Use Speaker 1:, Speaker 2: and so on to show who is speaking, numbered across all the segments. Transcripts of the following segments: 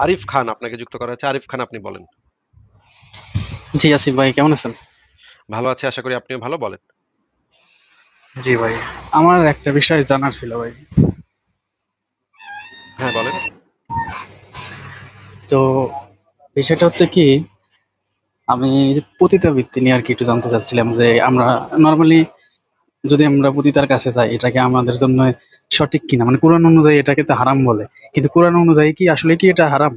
Speaker 1: আরিফ খান আপনাকে যুক্ত করা হয়েছে। আরিফ খান আপনি বলেন।
Speaker 2: জি আসিফ ভাই কেমন আছেন?
Speaker 1: ভালো আছে আশা করি আপনিও ভালো বলেন।
Speaker 2: জি ভাই আমার একটা বিষয় জানার ছিল ভাই।
Speaker 1: হ্যাঁ বলেন।
Speaker 2: তো বিষয়টা হচ্ছে কি আমি পতিতাবৃত্তি নিয়ে আর কি একটু জানতে চাচ্ছিলাম যে আমরা নর্মালি যদি আমরা পতিতার কাছে যাই, এটাকে আমাদের জন্য সঠিক কিনা? মানে কোরআন অনুযায়ী এটাকে তো হারাম বলে। কিন্তু কোরআন অনুযায়ী কি আসলে কি এটা হারাম?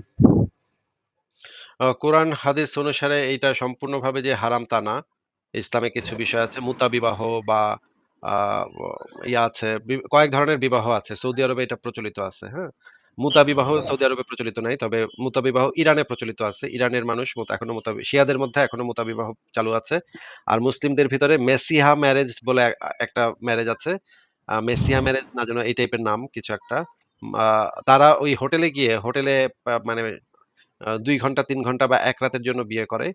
Speaker 1: কোরআন, হাদিস অনুসারে এইটা সম্পূর্ণভাবে যে হারাম তা না। ইসলামে কিছু বিষয় আছে, মুতা বিবাহ বা ইয়া আছে কয়েক ধরনের বিবাহ আছে। সৌদি আরবে এটা প্রচলিত আছে হ্যাঁ? মুতা বিবাহ সৌদি আরবে প্রচলিত নাই, তবে মুতা বিবাহ ইরানে প্রচলিত আছে। ইরানের মানুষ এখনও শিয়াদের মধ্যে এখনও মুতা বিবাহ চালু আছে। আর মুসলিমদের ভিতরে মেসিহা ম্যারেজ বলে একটা ম্যারেজ আছে। মেসিহা ম্যারেজ না যেন এই টাইপের নাম কিছু একটা। তারা ওই হোটেলে গিয়ে, হোটেলে মানে দুই ঘণ্টা, তিন ঘণ্টা বা এক রাতের জন্য বিয়ে করে।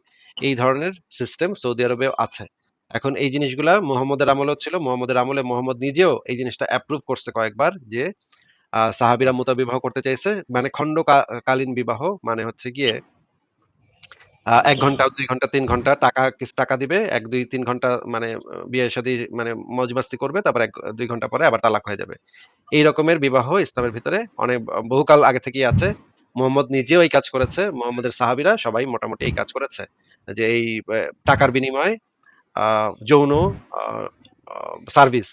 Speaker 1: এই ধরনের সিস্টেম সৌদি আরবেও আছে। এখন এই জিনিসগুলা মোহাম্মদের আমলেও ছিল, মোহাম্মদের আমলে মোহাম্মদ নিজেও এই জিনিসটা অ্যাপ্রুভ করছে কয়েকবার যে সাহাবীরা মুতা বিবাহ করতে চাইছে। মানে খণ্ড কা- কালীন বিবাহ মানে হচ্ছে গিয়ে এক ঘণ্টা, দুই ঘণ্টা, তিন ঘণ্টা টাকা, কিছু টাকা দিবে, এক, দুই, তিন ঘণ্টা মানে বিয়ে শাদী মানে মজমাস্তি করবে, তারপর এক, দুই ঘণ্টা পরে আবার তালাক হয়ে যাবে। এই রকমের বিবাহ ইসলামের ভিতরে অনেক, বহুকাল আগে থেকেই আছে। মোহাম্মদ নিজেও এই কাজ করেছে, মোহাম্মদের সাহাবীরা সবাই মোটামুটি এই কাজ করেছে। যে এই টাকার বিনিময়ে যৌন সার্ভিস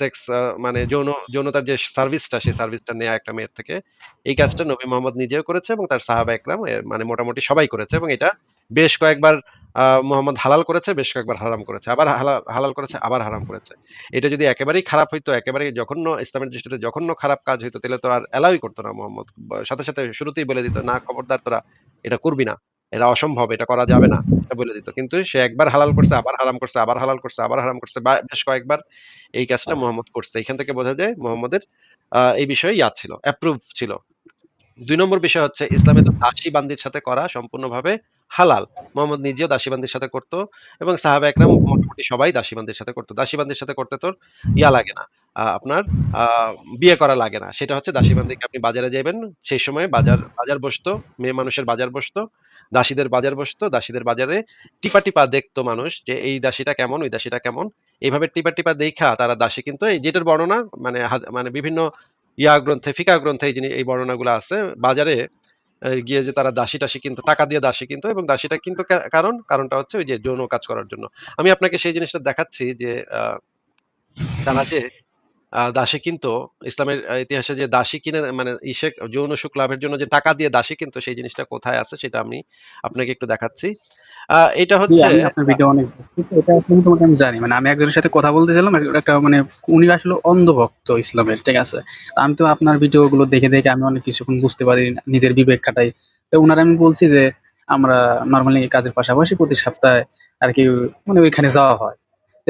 Speaker 1: সেক্স মানে যৌন যৌনতার যে সার্ভিসটা সেই সার্ভিসটা নেওয়া একটা মেয়ের থেকে এই কাজটা নবী মোহাম্মদ নিজেও করেছে এবং তার সাহাবা একরাম মানে মোটামুটি সবাই করেছে এবং এটা বেশ কয়েকবার মোহাম্মদ হালাল করেছে বেশ কয়েকবার হারাম করেছে আবার হালাল হালাল করেছে আবার হারাম করেছে। এটা যদি একেবারেই খারাপ হইতো একেবারেই জঘন্য ইসলামের দৃষ্টিতে জঘন্য খারাপ কাজ হইতো তাহলে তো আর এলাওই করতো না মোহাম্মদ। সাথে সাথে শুরুতেই বলে দিত না খবরদার তোরা এটা করবি না। এটা অসম্ভব এটা করা যাবে না এটা বলে দিত। কিন্তু সে একবার হালাল করছে আবার হারাম করছে আবার হালাল করছে আবার হারাম করছে বা বেশ কয়েকবার এই কাজটা মোহাম্মদ করছে। এখান থেকে বোঝা যায় মোহাম্মদের আহ, এই বিষয়ে ইয়া ছিল অ্যাপ্রুভ ছিল। দুই নম্বর বিষয় হচ্ছে ইসলামে তো দাসী বান্দির সাথে করা সম্পূর্ণভাবে হালাল। মোহাম্মদ নিজেও দাসী বান্দির সাথে করতো এবং সাহাবা একরাম মোটামুটি সবাই দাসী বান্দির সাথে করতো। দাসী বান্দির সাথে করতে তোর ইয়া লাগে না। আপনার বিয়ে করা লাগে না। সেটা হচ্ছে দাসী বান্দিকে আপনি বাজারে যাবেন সেই সময় বাজার বাজার বসতো, মেয়ে মানুষের বাজার বসতো, দাসীদের বাজার বসতো, দাসীদের বাজারে টিপা টিপা দেখতো মানুষ যে এই দাসীটা কেমন, ওই দাসীটা কেমন। এইভাবে টিপা টিপা দেখা তারা দাসী কিন্তু এই যেটার বর্ণনা মানে মানে বিভিন্ন ইয়া গ্রন্থে, ফিকা গ্রন্থে এই জিনিস এই বর্ণনাগুলো আছে। বাজারে গিয়ে যে তারা দাসী টাসী কিন্তু, টাকা দিয়ে দাসী কিন্তু এবং দাসীটা কিন্তু কারণ, কারণটা হচ্ছে ওই যে যৌন কাজ করার জন্য। আমি আপনাকে সেই জিনিসটা দেখাচ্ছি যে তারা যে দাসী কিন্তু ইসলামের ইতিহাসে যে দাসী কিনে মানে ইসে যৌন সুখ লাভের জন্য যে টাকা দিয়ে দাসী কিন্তু সেই জিনিসটা কোথায় আছে সেটা আমি আপনাকে একটু দেখাচ্ছি। এটা হচ্ছে
Speaker 2: আপনার ভিডিও অনেক এটা মোটামুটি আমি জানি। মানে আমি একজনের সাথে কথা বলতেছিলাম এক- একটা মানে উনি আসলে অন্ধভক্ত ইসলামের ঠিক আছে? আমি তো আপনার ভিডিও গুলো দেখে দেখে আমি অনেক কিছুক্ষণ বুঝতে পারি নিজের বিবেক খাটাই তো ওনার আমি বলছি যে আমরা নর্মালি কাজের পাশাপাশি প্রতি সপ্তাহে আর কি মানে ওইখানে যাওয়া হয়।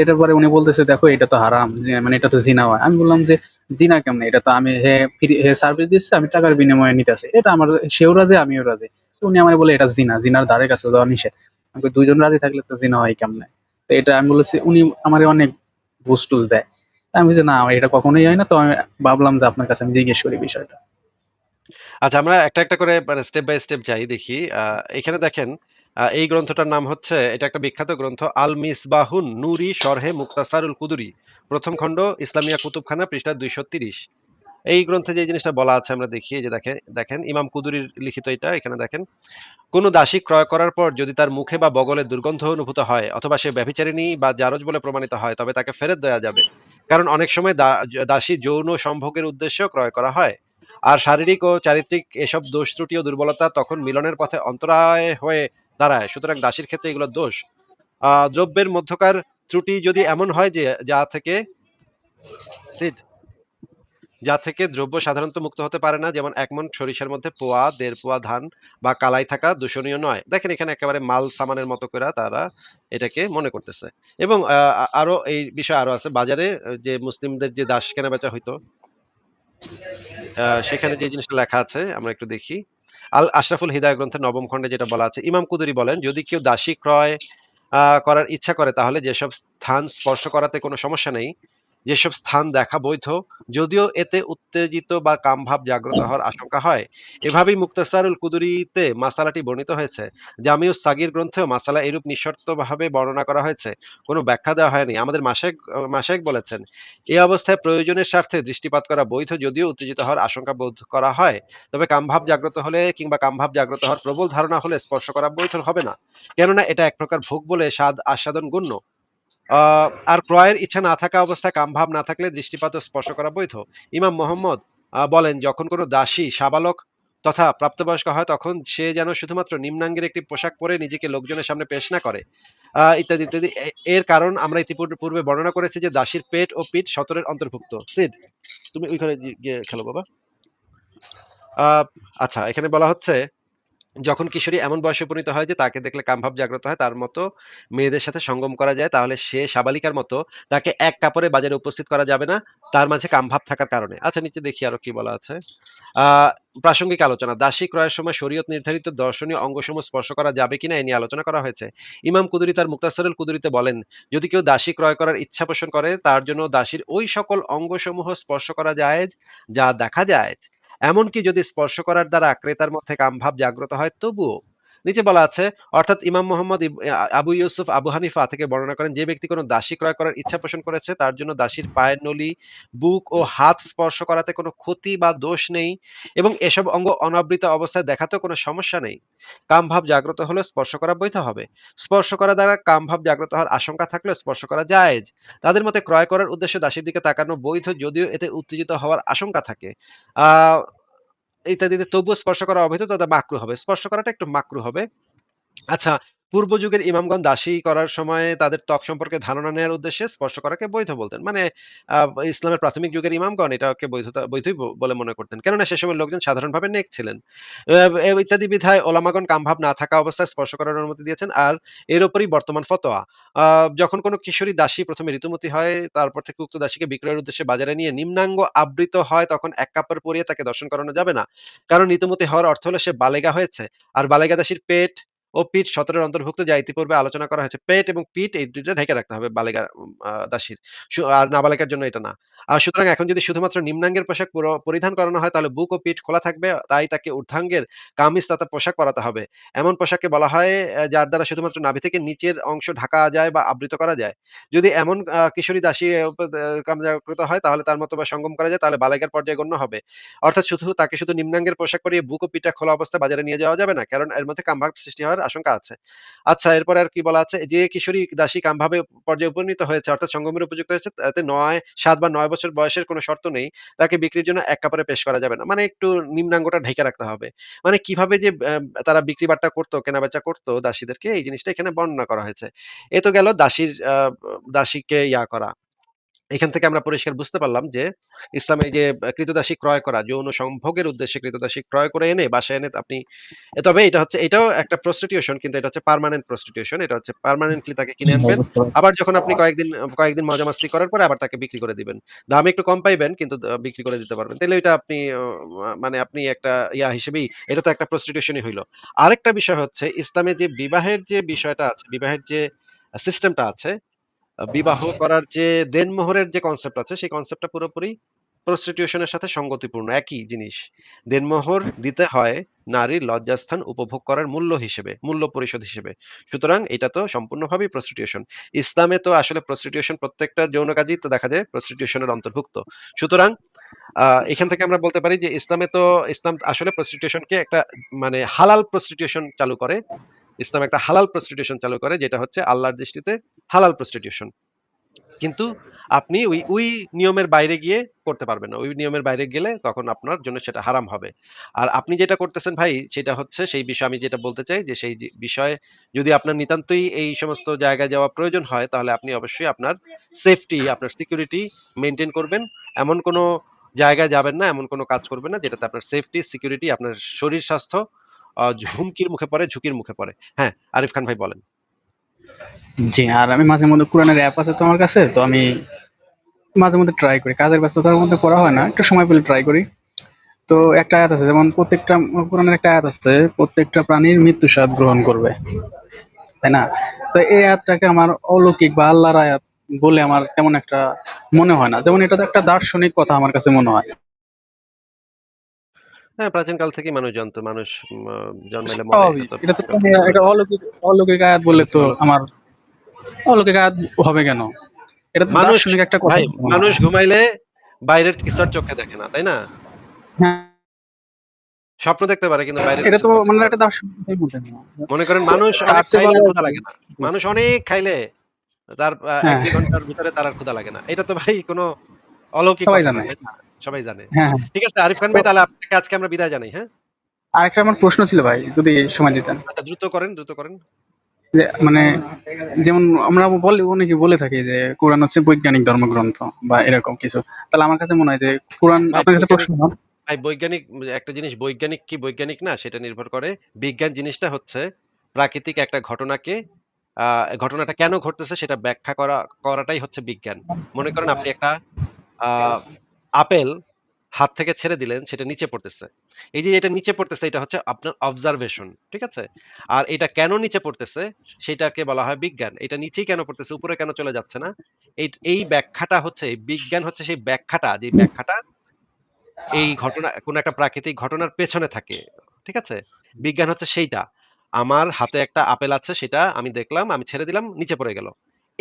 Speaker 2: এটার পরে উনি বলতেছে, দেখো, এটা তো হারাম। মানে এটা তো জিনা হয়। আমি বললাম যে, জিনা কেমন? এটা তো আমি হে ফ্রি, হে সার্ভিস দিচ্ছে, আমি টাকার বিনিময়ে নিতেছে। এটা আমার, সেও রাজে, আমিও রাজে। উনি আমার বলে, এটা জিনা, জিনার ধারে কাছে যাওয়া নিষেধ। আমি দুইজন রাজি থাকলে তো জিনা হয় কেমনে? তো এটা আমি বলেছি, উনি আমার অনেক বুঝ টুস দেয় আমি বলছি, না, এটা কখনোই হয় না। তো আমি ভাবলাম যে, আপনার কাছে আমি জিজ্ঞেস করি বিষয়টা।
Speaker 1: আচ্ছা আমরা একটা একটা করে মানে স্টেপ বাই স্টেপ যাই, দেখি। এখানে দেখেন এই গ্রন্থটার নাম হচ্ছে, এটা একটা বিখ্যাত গ্রন্থ আল মিসবাহুন নুরি শরহে মুক্তাসারুল কুদুরি। প্রথম খণ্ড, ইসলামিয়া কুতুবখানা, পৃষ্ঠা দুইশো তিরিশ। এই গ্রন্থে যে জিনিসটা বলা আছে আমরা দেখি যে দেখেন দেখেন, ইমাম কুদুরির লিখিত এটা, এখানে দেখেন, কোনো দাসী ক্রয় করার পর যদি তার মুখে বা বগলে দুর্গন্ধ অনুভূত হয়, অথবা সে ব্যভিচারিণী বা জারজ বলে প্রমাণিত হয়, তবে তাকে ফেরত দেওয়া যাবে। কারণ অনেক সময় দাসী যৌন সম্ভোগের উদ্দেশ্যেও ক্রয় করা হয়, আর শারীরিক ও চারিত্রিক এসব দোষ ত্রুটি ও দুর্বলতা তখন মিলনের পথে অন্তরায় হয়ে দাঁড়ায়। সুতরাং দাসীর ক্ষেত্রে এগুলো দোষ। দ্রব্যের মধ্যকার ত্রুটি যদি এমন হয় যে, যা থেকে. যা থেকে দ্রব্য সাধারণত মুক্ত হতে পারে না, যেমন একমন সরিষার মধ্যে পোয়া, দেড় পোয়া ধান বা কালাই থাকা দূষণীয় নয়। দেখেন এখানে একেবারে মাল সামানের মতো করে তারা এটাকে মনে করতেছে। এবং আরও এই বিষয় আরও আছে। বাজারে যে মুসলিমদের যে দাস কেনা বেচা হইতো সেখানে যে জিনিসটা লেখা আছে, আমরা একটু দেখি। আল আশরাফুল হিদায় গ্রন্থের নবম খণ্ডে যেটা বলা আছে, ইমাম কুদুরি বলেন, যদি কেউ দাসী ক্রয় করার ইচ্ছা করে, তাহলে যেসব স্থান স্পর্শ করাতে কোনো সমস্যা নেই যেসব স্থান দেখা বৈধ, যদিও এতে উত্তেজিত বা কামভাব জাগ্রত হওয়ার আশঙ্কা হয়। এভাবেই মুক্তাসারুল কুদুরিতে মাসালাটি বর্ণিত হয়েছে। জামিউস সাগির গ্রন্থেও মাসালা এরূপ নিঃশর্তভাবে বর্ণনা করা হয়েছে। কোনো ব্যাখ্যা দেওয়া হয়নি। আমাদের মাসেক মাসেক বলেছেন এই অবস্থায় প্রয়োজনের স্বার্থে দৃষ্টিপাত করা বৈধ যদিও উত্তেজিত হওয়ার আশঙ্কা বোধ করা হয়। তবে কামভাব জাগ্রত হলে কিংবা কামভাব জাগ্রত হওয়ার প্রবল ধারণা হলে স্পর্শ করা বৈধ হবে না। কেননা এটা এক প্রকার ভোগ বলে স্বাদ আস্বাদন গণ্য আর ক্রয়ের ইচ্ছা না থাকা অবস্থায় কামভাব না থাকলে দৃষ্টিপাত স্পর্শ করা বৈধ। ইমাম মোহাম্মদ বলেন, যখন কোনো দাসী, সাবালক তথা প্রাপ্তবয়স্ক হয়, তখন সে যেন শুধুমাত্র নিম্নাঙ্গের একটি পোশাক পরে নিজেকে লোকজনের সামনে পেশ না করে। ইত্যাদি ইত্যাদি। এর কারণ আমরা ইতিপূর্বে, পূর্বে বর্ণনা করেছি যে দাসীর পেট ও পিঠ সতরের অন্তর্ভুক্ত। সিড তুমি ওইখানে গিয়ে খেলো, বাবা। আচ্ছা এখানে বলা হচ্ছে যখন কিশোরী এমন বয়সে উপনীত হয় যে তাকে দেখলে কামভাব জাগ্রত হয়, তার মতো মেয়েদের সাথে সঙ্গম করা যায়, তাহলে সে সাবালিকার মতো তাকে এক কাপড়ে বাজারে উপস্থিত করা যাবে না, তার মাঝে কামভাব থাকার কারণে। আচ্ছা নিচে দেখি আরও কি বলা আছে। প্রাসঙ্গিক আলোচনা দাসী ক্রয়ের সময় শরীয়ত নির্ধারিত দর্শনীয় অঙ্গসমূহ স্পর্শ করা যাবে কিনা এ নিয়ে আলোচনা করা হয়েছে। ইমাম কুদুরি তার মুক্তাসরুল কুদুরিতে বলেন, যদি কেউ দাসী ক্রয় করার ইচ্ছা পোষণ করে, তার জন্য দাসীর ওই সকল অঙ্গসমূহ স্পর্শ করা যায় যা দেখা যায় এমনকি যদি স্পর্শ করার দ্বারা ক্রেতার মধ্যে কামভাব জাগ্রত হয় তবুও নিচে বলা আছে, অর্থাৎ ইমাম মোহাম্মদ আবু ইউসুফ আবু হানিফা থেকে বর্ণনা করেন, যে ব্যক্তি কোনো দাসী ক্রয় করার ইচ্ছা পোষণ করেছে, তার জন্য দাসীর পায়ের নলি, বুক ও হাত স্পর্শ করাতে কোনো ক্ষতি বা দোষ নেই এবং এসব অঙ্গ অনাবৃত অবস্থায় দেখাতেও কোনো সমস্যা নেই। কামভাব জাগ্রত হলে স্পর্শ করা বৈধ হবে। স্পর্শ করা দ্বারা কামভাব জাগ্রত হওয়ার আশঙ্কা থাকলে স্পর্শ করা জায়েজ। তাদের মতে ক্রয় করার উদ্দেশ্যে দাসীর দিকে তাকানো বৈধ, যদিও এতে উত্তেজিত হওয়ার আশঙ্কা থাকে। ইত্যাদিতে তবুও স্পর্শ করা অবৈধ তাদের মাকরু হবে। স্পর্শ করাটা একটু মাকরু হবে। আচ্ছা পূর্ব যুগের ইমামগণ দাসী করার সময় তাদের ত্বক সম্পর্কে ধারণা নেওয়ার উদ্দেশ্যে স্পর্শ করাকে বৈধ বলতেন। মানে ইসলামের প্রাথমিক যুগের ইমামগণ এটাকে বৈধতা, বৈধই বলে মনে করতেন। কেননা সে সময় লোকজন সাধারণভাবে নেক ছিলেন। ইত্যাদি বিধায় ওলামাগণ কামভাব না থাকা অবস্থায় স্পর্শ করার অনুমতি দিয়েছেন। আর এর উপরই বর্তমান ফতোয়া। যখন কোনো কিশোরী দাসী প্রথমে ঋতুমতি হয়, তারপর থেকে উক্ত দাসীকে বিক্রয়ের উদ্দেশ্যে বাজারে নিয়ে নিম্নাঙ্গ আবৃত হয়, তখন এক কাপড় পরিয়ে তাকে দর্শন করানো যাবে না। কারণ ঋতুমতি হওয়ার অর্থ হলো সে বালেগা হয়েছে। আর বালেগা দাসীর পেট ও পিঠ সতরের অন্তর্ভুক্ত যা ইতিপূর্বে আলোচনা করা হয়েছে। পেট এবং পিঠ এই দুইটা ঢেকে রাখতে হবে আহ, দাসীর। আর নাবালিকার জন্য এটা না। আর সুতরাং এখন যদি শুধুমাত্র নিম্নাঙ্গের পোশাক পরিধান করানো হয় তাহলে বুক ও পিঠ খোলা থাকবে তাই তাকে ঊর্ধ্বাঙ্গের কামিজ তথা পোশাক পরাতে হবে। এমন পোশাককে বলা হয় যার দ্বারা শুধুমাত্র নাভি থেকে নিচের অংশ ঢাকা যায় বা আবৃত করা যায়। যদি এমন কিশোরী দাসী কামজাকৃত হয় তাহলে তার মতো বা সঙ্গম করা যায় তাহলে বালেগার পর্যায়ে গণ্য হবে। অর্থাৎ শুধু তাকে শুধু নিম্নাঙ্গের পোশাক পরিয়ে বুক ও পিঠটা খোলা অবস্থায় বাজারে নিয়ে যাওয়া যাবে না কারণ এর মধ্যে কামভাব সৃষ্টি হওয়ার আশঙ্কা আছে। আচ্ছা এরপরে আর কি বলা আছে? যে কিশোরী দাসী কামভাবে পর্যায়ে উপনীত হয়েছে, অর্থাৎ সঙ্গমের উপযুক্ত হয়েছে, তাতে নয়, সাত বা নয় বছর বয়সের কোনো শর্ত নেই, তাকে বিক্রির জন্য এক কাপড়ে পেশ করা যাবে না। মানে একটু নিম্নাঙ্গটা ঢেকে রাখতে হবে। মানে কীভাবে যে তারা বিক্রি বাট্টা করতো, কেনাবেচা করতো দাসীদেরকে, এই জিনিসটা এখানে বর্ণনা করা হয়েছে। এ তো গেল দাসীর দাসীকে ইয়া করা। এখান থেকে আমরা পরিষ্কার বুঝতে পারলাম যে ইসলামে যে কৃতদাসী ক্রয় করা যৌন সম্ভোগের উদ্দেশ্যে কৃতদাসী ক্রয় করে এনে বাসায় এনে আপনি তবে এটা হচ্ছে এটাও একটা প্রস্টিটিউশন কিন্তু এটা হচ্ছে পার্মানেন্ট প্রস্টিটিউশন এটা হচ্ছে পার্মানেন্টলি তাকে কিনে আনবেন। আবার যখন আপনি কয়েকদিন কয়েকদিন মজা মাস্তি করার পরে আবার তাকে বিক্রি করে দিবেন। দাম একটু কম পাইবেন কিন্তু বিক্রি করে দিতে পারবেন। তাহলে এটা আপনি মানে আপনি একটা ইয়া হিসেবেই এটা তো একটা প্রস্টিটিউশনই হইল। আরেকটা বিষয় হচ্ছে ইসলামে যে বিবাহের যে বিষয়টা আছে বিবাহের যে সিস্টেমটা আছে বিবাহ করার যে দেনমোহরের যে কনসেপ্ট আছে সেই কনসেপ্টটা পুরোপুরি প্রস্টিটিউশনের সাথে সঙ্গতিপূর্ণ একই জিনিস। দেনমোহর দিতে হয় নারীর লজ্জাস্থান উপভোগ করার মূল্য হিসেবে, মূল্য পরিশোধ হিসেবে। সুতরাং এটা তো সম্পূর্ণভাবেই প্রস্টিটিউশন। ইসলামে তো আসলে প্রস্টিটিউশন প্রত্যেকটা যৌন কাজেই তো দেখা যায় প্রস্টিটিউশনের অন্তর্ভুক্ত। সুতরাং এখান থেকে আমরা বলতে পারি যে ইসলামে তো ইসলাম আসলে প্রস্টিটিউশনকে একটা মানে হালাল প্রস্টিটিউশন চালু করে। ইসলাম একটা হালাল প্রস্টিটিউশন চালু করে যেটা হচ্ছে আল্লাহর দৃষ্টিতে হালাল প্রস্টিটিউশন। কিন্তু আপনি ওই ওই নিয়মের বাইরে গিয়ে করতে পারবেন না। ওই নিয়মের বাইরে গেলে তখন আপনার জন্য সেটা হারাম হবে। আর আপনি যেটা করতেছেন ভাই সেটা হচ্ছে সেই বিষয়ে আমি যেটা বলতে চাই যে সেই বিষয়ে যদি আপনার নিতান্তই এই সমস্ত জায়গায় যাওয়া প্রয়োজন হয় তাহলে আপনি অবশ্যই আপনার সেফটি, আপনার সিকিউরিটি মেনটেন করবেন। এমন কোনো জায়গায় যাবেন না, এমন কোনো কাজ করবেন না যেটাতে আপনার সেফটি, সিকিউরিটি, আপনার শরীর স্বাস্থ্য আ হুমকির মুখে পড়ে, ঝুঁকির মুখে পড়ে। হ্যাঁ, আরিফ খান ভাই বলেন।
Speaker 2: জি আর আমি মাঝে মধ্যে কোরআনের অ্যাপ আছে তো আমার কাছে? তো আমি মাঝে মধ্যে ট্রাই করি। কাজের ব্যস্ততার মধ্যে করা হয় না একটু সময় পেলে ট্রাই করি। তো একটা আয়াত আছে যেমন প্রত্যেকটা কোরআনের একটা আয়াত আছে প্রত্যেকটা প্রাণীর মৃত্যু স্বাদ গ্রহণ করবে। তাই না? তো এই আয়াতটাকে আমার অলৌকিক বা আল্লাহর আয়াত বলে আমার তেমন একটা মনে হয় না। যেমন এটা তো একটা দার্শনিক কথা আমার কাছে মনে হয়।
Speaker 1: হ্যাঁ, প্রাচীনকাল থেকেই মানুষ জানতো। মানুষ জন্মাইলে মরে।
Speaker 2: স্বাভাবিক
Speaker 1: এটা তো
Speaker 2: এটা
Speaker 1: এটা তো
Speaker 2: মানে অলৌকিক অলৌকিক আয়াত বললে তো আমার অলৌকিক আয়াত হবে কেন এটা তো
Speaker 1: মানুষ
Speaker 2: দার্শনিক একটা কথা
Speaker 1: ভাই
Speaker 2: মনে
Speaker 1: মানুষ ঘুমাইলে বাইরের কিছু আর চোখে দেখে না, তাই না?
Speaker 2: হ্যাঁ
Speaker 1: স্বপ্ন দেখতে পারে কিন্তু বাইরের
Speaker 2: এটা
Speaker 1: কিছু
Speaker 2: তো
Speaker 1: দেখতে
Speaker 2: মানে
Speaker 1: পারে
Speaker 2: একটা বলতে
Speaker 1: মনে করেন মানুষ
Speaker 2: তার
Speaker 1: অনেক
Speaker 2: চেয়ে
Speaker 1: খাইলে আর
Speaker 2: ভালো
Speaker 1: ক্ষুধা লাগে না। মানুষ অনেক খাইলে তার
Speaker 2: হ্যাঁ
Speaker 1: ১-২ ঘণ্টার ভিতরে তার আর ক্ষুধা লাগে না। এটা তো ভাই কোনো অলৌকিক
Speaker 2: সবাই
Speaker 1: কথা না,
Speaker 2: জানে।
Speaker 1: তাই না? সবাই জানে।
Speaker 2: হ্যাঁ।
Speaker 1: ঠিক আছে আরিফ খান ভাই তাহলে আপনাকে আজকে আমরা বিদায় জানাই, হ্যাঁ?
Speaker 2: আরেকটা আমার প্রশ্ন ছিল ভাই যদি সময় দিতেন
Speaker 1: আচ্ছা দ্রুত করেন, দ্রুত করেন।
Speaker 2: মানে যেমন আমরা বলি অনেকে বলে থাকি যে কোরআন হচ্ছে বৈজ্ঞানিক ধর্মগ্রন্থ বা এরকম কিছু তাহলে আমার কাছে মনে হয় যে কোরআন আপনার কাছে প্রশ্ন?
Speaker 1: ভাই বৈজ্ঞানিক একটা জিনিস বৈজ্ঞানিক কি বৈজ্ঞানিক না সেটা নির্ভর করে। বিজ্ঞান জিনিসটা হচ্ছে প্রাকৃতিক একটা ঘটনাকে ঘটনাটা কেন ঘটতেছে সেটা ব্যাখ্যা করা করাটাই হচ্ছে বিজ্ঞান। মনে করেন আপনি একটা আপেল হাত থেকে ছেড়ে দিলেন সেটা নিচে পড়তেছে। এই যে এটা নিচে পড়তেছে এটা হচ্ছে আপনার অবজারভেশন। ঠিক আছে? আর এটা কেন নিচে পড়তেছে সেটাকে বলা হয় বিজ্ঞান। এটা নিচেই কেন পড়তেছে উপরে কেন চলে যাচ্ছে না? এই এই ব্যাখ্যাটা হচ্ছে বিজ্ঞান হচ্ছে সেই ব্যাখ্যাটা যে ব্যাখ্যাটা এই ঘটনা কোন একটা প্রাকৃতিক ঘটনার পেছনে থাকে। ঠিক আছে? বিজ্ঞান হচ্ছে সেইটা। আমার হাতে একটা আপেল আছে সেটা আমি দেখলাম, আমি ছেড়ে দিলাম, নিচে পড়ে গেল।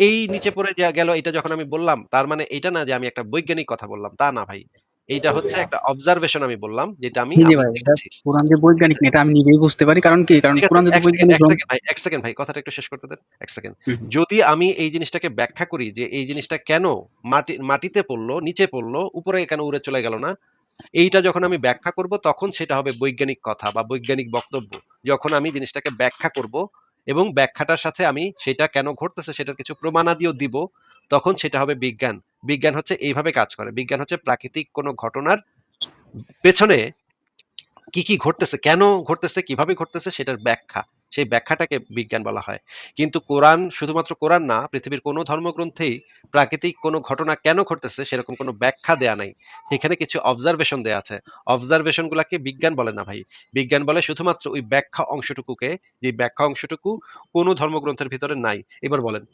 Speaker 1: এই নিচে পড়ে যা গেল এটা যখন আমি বললাম তার মানে এটা না যে আমি একটা বৈজ্ঞানিক কথা বললাম। তা না ভাই। এইটা হচ্ছে একটা অবজারভেশন আমি বললাম যেটা আমি।
Speaker 2: কোরআন যে বৈজ্ঞানিক না এটা আমি নিজেই বুঝতে পারি কারণ কি কারণ কোরআন যদি বৈজ্ঞানিক
Speaker 1: ১
Speaker 2: গ্রন্থ
Speaker 1: সেকেন্ড ভাই, ১ সেকেন্ড ভাই কথাটা একটু শেষ করতে দেন। ১ সেকেন্ড। যদি আমি এই জিনিসটাকে ব্যাখ্যা করি যে এই জিনিসটা কেন মাটি মাটিতে পড়ল, নিচে পড়ল, উপরে কেন উড়ে চলে গেল না? এইটা যখন আমি ব্যাখ্যা করব তখন সেটা হবে বৈজ্ঞানিক কথা বা বৈজ্ঞানিক বক্তব্য। যখন আমি জিনিসটাকে ব্যাখ্যা করব এবং ব্যাখ্যাটার সাথে আমি সেটা কেন ঘটতেছে সেটার কিছু প্রমাণাদিও দিব, তখন সেটা হবে বিজ্ঞান। বিজ্ঞান হচ্ছে এইভাবে কাজ করে। বিজ্ঞান হচ্ছে প্রাকৃতিক কোনো ঘটনার পেছনে কি, কি ঘটতেছে, কেন ঘটতেছে, কীভাবে ঘটতেছে সেটার ব্যাখ্যা। সেই ব্যাখ্যাটাকে বিজ্ঞান বলা হয়। কিন্তু কোরআন শুধুমাত্র কোরআন না, পৃথিবীর কোনো ধর্মগ্রন্থেই প্রাকৃতিক কোনো ঘটনা কেন ঘটতেছে সেরকম কোনো ব্যাখ্যা দেয়া নাই। সেখানে কিছু অবজারভেশন দেয়া আছে। অবজারভেশন গুলাকে বিজ্ঞান বলে না ভাই। বিজ্ঞান বলে শুধুমাত্র ওই ব্যাখ্যা অংশটুকুকে, যে ব্যাখ্যা অংশটুকু কোনো ধর্মগ্রন্থের ভিতরে নাই। এবার বলেন।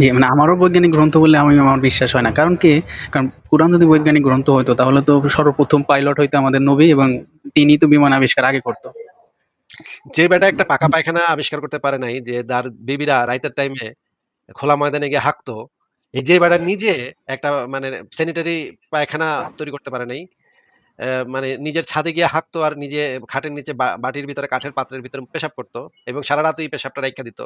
Speaker 2: জি, মানে আমারও বৈজ্ঞানিক গ্রন্থ বলে আমি আমার বিশ্বাস হয় না। কারণ কি? কারণ কোরআন যদি বৈজ্ঞানিক গ্রন্থ হইতো তাহলে তো সর্বপ্রথম পাইলট হইতো আমাদের নবী এবং তিনি তো বিমান আবিষ্কার আগে করত।
Speaker 1: যে বেটা একটা পাকা পায়খানা আবিষ্কার করতে পারে নাই, যে যার বিবিরা রাইতের টাইমে খোলা ময়দানে গিয়ে হাগতো, এই যে বেটা নিজে একটা মানে স্যানিটারি পায়খানা তৈরি করতে পারে নাই। মানে নিজের ছাদে গিয়ে হাগতো আর নিজে খাটের নিচে বাটির ভিতরে কাঠের পাত্রের ভিতরে পেশাব করত এবং সারারাত ওই পেশাবটা রাইখা দিত।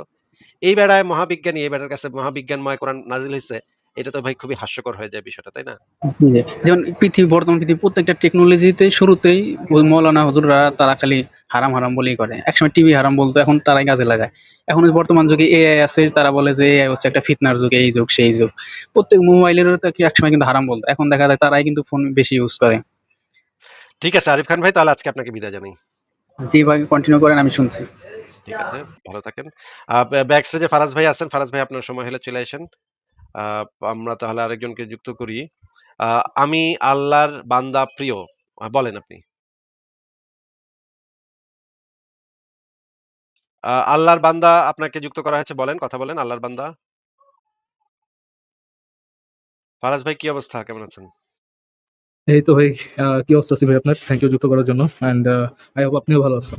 Speaker 1: এই বেড়ায় মহাবিজ্ঞানী, এই বেটার কাছে মহাবিজ্ঞানময় কোরআন নাজিল হইছে। এটা তো ভাই খুবই হাস্যকর হয়ে যায় বিষয়টা, তাই না?
Speaker 2: যেমন পৃথিবী বর্তমান পৃথিবীর প্রত্যেকটা টেকনোলজিতে শুরুতেই মৌলানা হুজুররা তারা খালি হারাম, হারাম বলেই করে। একসময় টিভি হারাম বলতো এখন তারাই কাজে লাগায়। এখন বর্তমান যুগে এআই আছে তারা বলে যে এআই হচ্ছে একটা ফিতনার যুগ, এই যুগ, সেই যুগ। প্রত্যেক মোবাইলেরও তো একসময় কিন্তু হারাম বলতো। এখন দেখা যায় তারাই কিন্তু ফোন বেশি ইউজ করে।
Speaker 1: ঠিক আছে আরিফ খান ভাই তাহলে আজকে আপনাকে বিদায় জানাই।
Speaker 2: জি ভাই কন্টিনিউ করেন আমি শুনছি।
Speaker 1: ঠিক আছে, ভালো থাকেন। ব্যাক স্টেজে ফারাজ ভাই আছেন। ফারাজ ভাই আপনার সময় হলে চলে আসেন আমরা তাহলে আরেকজনকে যুক্ত করি। আমি আল্লাহর বান্দা প্রিয়। বলেন আপনি। আল্লাহর বান্দা আপনাকে যুক্ত করা হয়েছে বলেন, কথা বলেন আল্লাহর বান্দা। ফারাজ ভাই কি অবস্থা? কেমন আছেন?
Speaker 3: এই তো ভাই কি অবস্থা ভাই আপনার? থ্যাংক ইউ যুক্ত করার জন্য। অ্যান্ড আই হোপ আপনিও ভালো আছেন।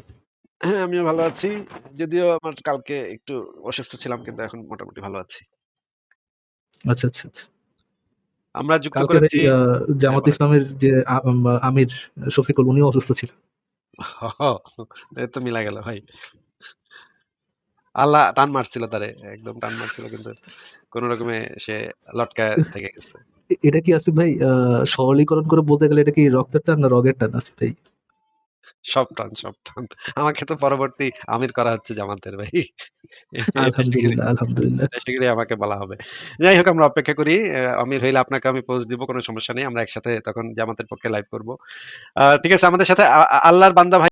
Speaker 1: হ্যাঁ, আমিও ভালো আছি। যদিও আমার কালকে একটু অসুস্থ ছিলাম কিন্তু এখন মোটামুটি ভালো আছি।
Speaker 3: আচ্ছা, আচ্ছা, আচ্ছা।
Speaker 1: আমরা যুক্ত করেছি
Speaker 3: জামাত ইসলামের যে আমির শফিকুল উনিও অসুস্থ ছিলেন।
Speaker 1: তো মিলা গেল ভাই। আল্লাহ টান মারছিল তারে। একদম টান মারছিল কিন্তু কোন রকমে সে লটকায় থেকে গেছে।
Speaker 3: এটা কি আসিফ ভাই সরলীকরণ করে বলতে গেলে এটা কি রক্তের টান না রগের টান আসিফ ভাই?
Speaker 1: সব টান, সব টান। আমাকে তো পরবর্তী আমির করা হচ্ছে জামাতের ভাই।
Speaker 3: আলহামদুলিল্লাহ,
Speaker 1: আমাকে বলা হবে। যাই হোক আমরা অপেক্ষা করি। আমির হইলে আপনাকে আমি পোস্ট দিব কোনো সমস্যা নেই। আমরা একসাথে তখন জামাতের পক্ষে লাইভ করব। ঠিক আছে আমাদের সাথে আল্লাহর বান্দা ভাই